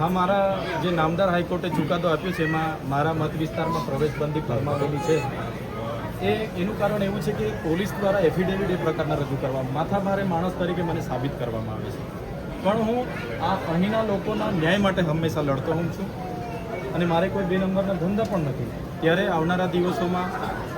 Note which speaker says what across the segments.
Speaker 1: હા, મારા જે નામદાર હાઈકોર્ટે ચુકાદો આપ્યો છે, એમાં મારા મત વિસ્તારમાં પ્રવેશબંધી ફરમાવેલી છે. એ, એનું કારણ એવું છે કે પોલીસ દ્વારા એફિડેવિટ એ પ્રકારના રજૂ કરવામાં માથા ભારે માણસ તરીકે મને સાબિત કરવામાં આવે છે. પણ હું આ અહીંના લોકોના ન્યાય માટે હંમેશા લડતો હોઉં છું. અને મારે કોઈ બે નંબરના ધંધા પણ નથી. ત્યારે આવનારા દિવસોમાં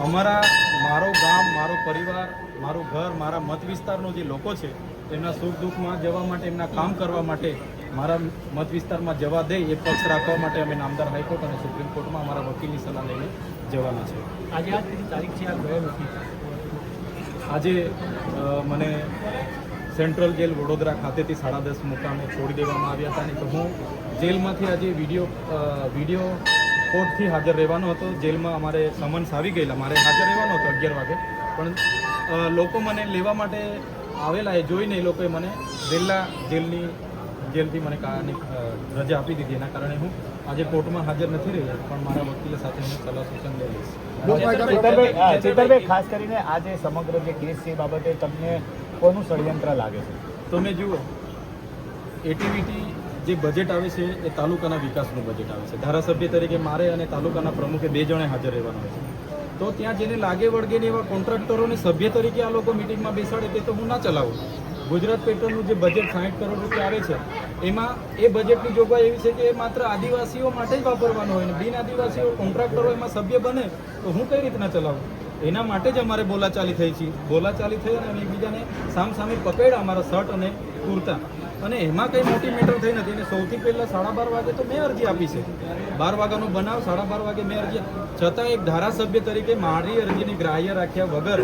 Speaker 1: અમારા, મારો ગામ, મારો પરિવાર, મારું ઘર, મારા મત વિસ્તારનો જે લોકો છે, એમના સુખ દુઃખમાં જવા માટે, એમના કામ કરવા માટે મારા મત વિસ્તારમાં જવા દે એ પક્ષ રાખવા માટે અમે નામદાર હાઈકોર્ટ અને સુપ્રીમ કોર્ટમાં અમારા વકીલની સલાહ લઈને જવાના છે.
Speaker 2: આજે આ તારીખ છે આ ગયો નથી.
Speaker 1: આજે મને સેન્ટ્રલ જેલ વડોદરા ખાતેથી સાડા દસ મુકામે છોડી દેવામાં આવ્યા હતા અને તો હું જેલમાંથી આજે વીડિયો વીડિયો કોર્ટથી હાજર રહેવાનો હતો. જેલમાં અમારે સમન્સ આવી ગયેલા મારે હાજર રહેવાનો હતો અગિયાર વાગે. પણ લોકો મને લેવા માટે આવેલા એ જોઈને એ લોકોએ મને વહેલા જેલની જેલથી મને રજા આપી દીધી. એના કારણે હું આજે કોર્ટમાં હાજર નથી રહ્યો પણ મારા વકીલ સાથે હું સલાહ સૂચન લઈ
Speaker 2: ચેતરભાઈ ખાસ કરીને આ જે સમગ્ર જે કેસ છે બાબતે તમને કોનું ષડયંત્ર લાગે છે?
Speaker 1: તમે જુઓ એટીવીટી જે બજેટ આવે છે એ તાલુકાના વિકાસનું બજેટ આવે છે. ધારાસભ્ય તરીકે મારે અને તાલુકાના પ્રમુખે બે જણે હાજર રહેવાનું હોય છે. તો ત્યાં જેને લાગે વળગે એવા કોન્ટ્રાક્ટરોને સભ્ય તરીકે આ લોકો મિટિંગમાં બેસાડે તે તો હું ના ચલાવું. ગુજરાત પેટ્રોલનું જે બજેટ સાહીઠ કરોડ રૂપિયા આવે છે, એમાં એ બજેટની જોગવાઈ એવી છે કે એ માત્ર આદિવાસીઓ માટે જ વાપરવાનું હોય ને બિન આદિવાસીઓ કોન્ટ્રાક્ટરો એમાં સભ્ય બને, તો હું કઈ રીતના ચલાવું? એના માટે જ અમારે બોલાચાલી થઈ છે. બોલાચાલી થઈ અને એકબીજાને સામસામે પકડ્યા અમારા શર્ટ અને કુર્તા. અને એમાં કંઈ મોટી મેટર થઈ નથી. અને સૌથી પહેલાં સાડા બાર વાગે તો મેં અરજી આપી છે. બાર વાગ્યાનો બનાવ, સાડા બાર વાગે મેં અરજી છતાં એક ધારાસભ્ય તરીકે મારી અરજીને ગ્રાહ્ય રાખ્યા વગર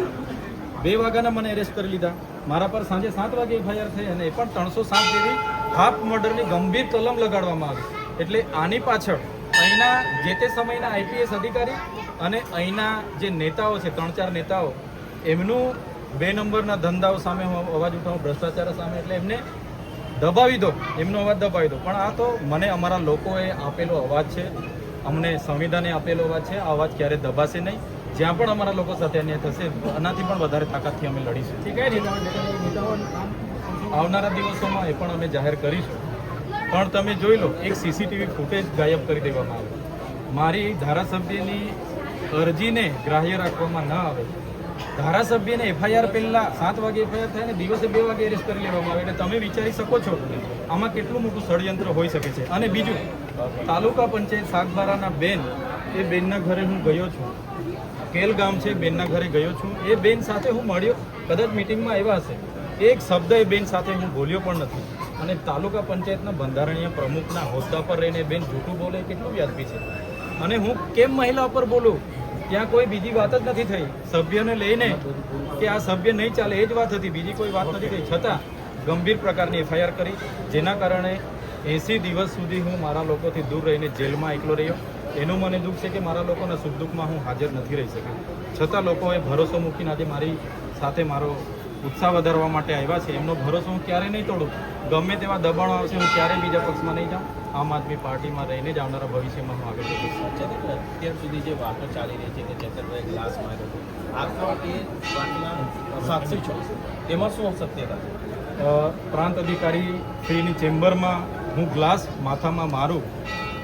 Speaker 1: બે વાગ્યાના મને એરેસ્ટ કરી લીધા. મારા પર સાંજે સાત વાગે એફઆઈઆર થઈ અને એ પણ ત્રણસો સાત જેવી હાફ મર્ડરની ગંભીર કલમ લગાડવામાં આવી. એટલે આની પાછળ અહીંના જે તે સમયના આઈપીએસ અધિકારી અને અહીંના જે નેતાઓ છે, ત્રણ ચાર નેતાઓ, એમનું બે નંબરના ધંધાઓ સામે હું અવાજ ઉઠાવું, ભ્રષ્ટાચાર સામે, એટલે એમને દબાવી દો, એમનો અવાજ દબાવી દો. પણ આ તો મને અમારા લોકોએ આપેલો અવાજ છે, અમને સંવિધાને આપેલો અવાજ છે, આ અવાજ ક્યારે દબાશે નહીં. જ્યાં પણ અમારા લોકો સાથે અન્યાય થશે આનાથી પણ વધારે તાકાતથી અમે લડીશું. આવનારા દિવસોમાં એ પણ અમે જાહેર કરીશું. પણ તમે જોઈ લો એક સીસીટીવી ફૂટેજ ગાયબ કરી દેવામાં આવે. મારી ધારાસભ્યની અરજીને ગ્રાહ્ય રાખવામાં ન આવે. ધારાસભ્યને એફઆઈઆર પહેલાં સાત વાગે એફઆઈઆર થાય ને દિવસે બે વાગે એરેસ્ટ કરી લેવામાં આવે. એટલે તમે વિચારી શકો છો આમાં કેટલું મોટું ષડયંત્ર હોઈ શકે છે. અને બીજું તાલુકા પંચાયત સાગબારાના બેન એ બેનના ઘરે હું ગયો છું. કેલ ગામ છે, બેનના ઘરે ગયો છું. એ બેન સાથે હું મળ્યો. કદાચ મિટિંગમાં આવ્યા હશે. એક શબ્દ એ બેન સાથે હું બોલ્યો પણ નથી. અને તાલુકા પંચાયતના બંધારણીય પ્રમુખના હોદ્દા પર રહીને બેન જૂઠું બોલે કેટલું વ્યાજબી છે. અને હું કેમ મહિલા પર બોલું? ત્યાં કોઈ બીજી વાત જ નથી થઈ. સભ્યને લઈને કે આ સભ્ય નહીં ચાલે એ જ વાત હતી. બીજી કોઈ વાત નથી થઈ. છતાં ગંભીર પ્રકારની એફઆઈઆર કરી, જેના કારણે એંસી દિવસ સુધી હું મારા લોકોથી દૂર રહીને જેલમાં એકલો રહ્યો. એનું મને દુઃખ છે કે મારા લોકોના સુખ દુઃખમાં હું હાજર નથી રહી શક્યો. છતાં લોકોએ ભરોસો મૂકીને આજે મારી સાથે મારો ઉત્સાહ વધારવા માટે આવ્યા છે. એમનો ભરોસો હું ક્યારેય નહીં તોડું. ગમે તેવા દબાણો આવશે હું ક્યારેય બીજા પક્ષમાં નહીં જાઉં. આમ આદમી પાર્ટીમાં રહીને જ આવનારા ભવિષ્યમાં હું આગળ
Speaker 3: અત્યાર સુધી જે વાતો ચાલી રહી છે કે ચેતરભાઈ ગ્લાસ માર્યો હતો આ એ વાતના સાક્ષી છો? એમાં શું સત્યતા
Speaker 1: પ્રાંત અધિકારી શ્રીની ચેમ્બરમાં હું ગ્લાસ માથામાં મારું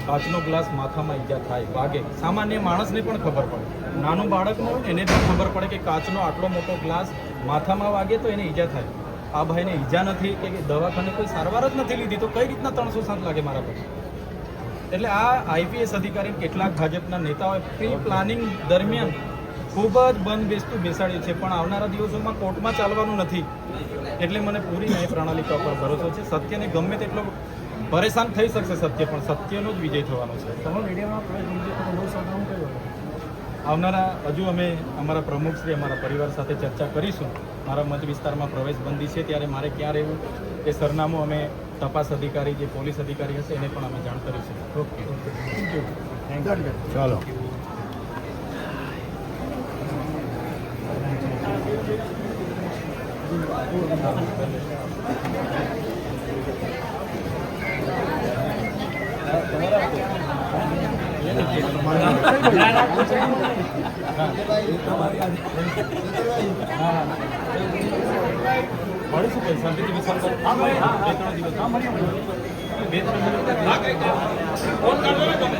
Speaker 1: કાચનો ગ્લાસ માથામાં ઈજા થાય, વાગે. સામાન્ય માણસને પણ ખબર પડે. નાનું બાળકનું હોય એને પણ ખબર પડે કે કાચનો આટલો મોટો ગ્લાસ માથામાં વાગે તો એને ઈજા થાય. આ ભાઈને ઈજા નથી કે દવાખાને કોઈ સારવાર જ નથી લીધી, તો કઈ રીતના ત્રણસો સાત લાગે મારા પર? એટલે આ આઈપીએસ અધિકારી કેટલાક ભાજપના નેતાઓએ પ્રી પ્લાનિંગ દરમિયાન ખૂબ જ બંધ બેસતું બેસાડ્યું છે, પણ આવનારા દિવસોમાં કોર્ટમાં ચાલવાનું નથી. એટલે મને પૂરી ન્યાય પ્રણાલિકા પર ભરોસો છે. સત્યને ગમે તેટલો પરેશાન થઈ શકશે સત્ય પણ સત્યનો જ વિજય થવાનો છે. આવનારા હજુ અમે અમારા પ્રમુખશ્રી અમારા પરિવાર સાથે ચર્ચા કરીશું. મારા મત વિસ્તારમાં પ્રવેશબંધી છે ત્યારે મારે ક્યાં રહેવું? એ સરનામું અમે તપાસ અધિકારી જે પોલીસ અધિકારી હશે એને પણ અમે જાણ કરીશું. ઓકે.
Speaker 2: થેન્ક યુ
Speaker 4: ચાલો.
Speaker 1: મળીશું ભાઈ બે ત્રણ દિવસ
Speaker 4: બે ત્રણ મિનિટ ફોન કાઢો ને તમે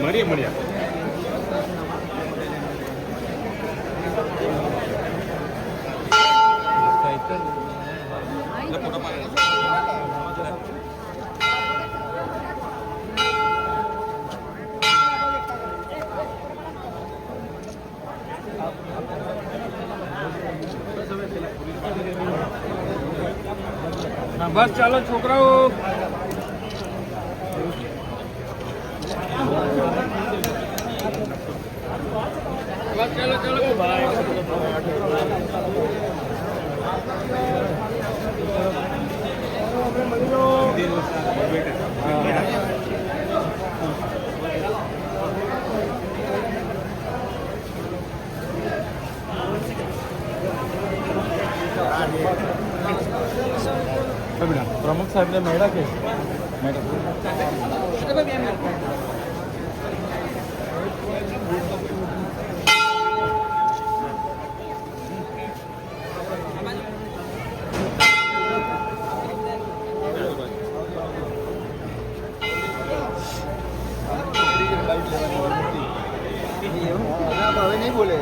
Speaker 1: મળીએ મળીએ
Speaker 4: બસ ચાલો છોકરાઓ
Speaker 1: પ્રમુખ સાહેબને મળ્યા કે?
Speaker 3: હવે નહીં બોલે.